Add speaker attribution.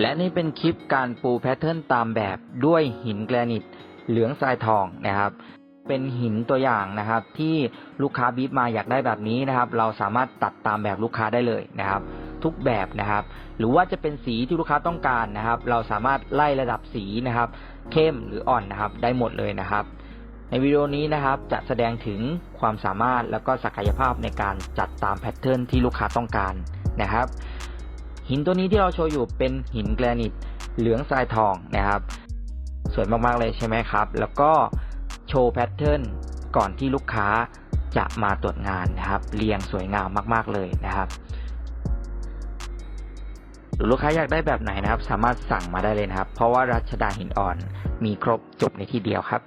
Speaker 1: และนี่เป็นคลิปการปูแพทเทิร์นตามแบบด้วยหินแกรนิตเหลืองทรายทองนะครับ เป็นหินตัวอย่างนะครับ ที่ลูกค้าบีบมาอยากได้แบบนี้นะครับ เราสามารถตัดตามแบบลูกค้าได้เลยนะครับ ทุกแบบนะครับ หรือว่าจะเป็นสีที่ลูกค้าต้องการนะครับ เราสามารถไล่ระดับสีนะครับ เข้มหรืออ่อนนะครับได้หมดเลยนะครับ ในวิดีโอนี้นะครับจะแสดงถึงความสามารถแล้วก็ศักยภาพในการจัดตามแพทเทิร์นที่ลูกค้าต้องการนะครับ หินตัวนี้ที่เราโชว์อยู่เป็นหินแกรนิตเหลืองทรายทองนะครับ สวยมากๆเลยใช่ไหมครับ แล้วก็โชว์แพทเทิร์นก่อนที่ลูกค้าจะมาตรวจงานนะครับ เรียงสวยงามมากๆเลยนะครับหรือลูกค้าอยากได้แบบไหนนะครับ สามารถสั่งมาได้เลยนะครับ เพราะว่ารัชดาหินอ่อนมีครบจบในที่เดียวครับ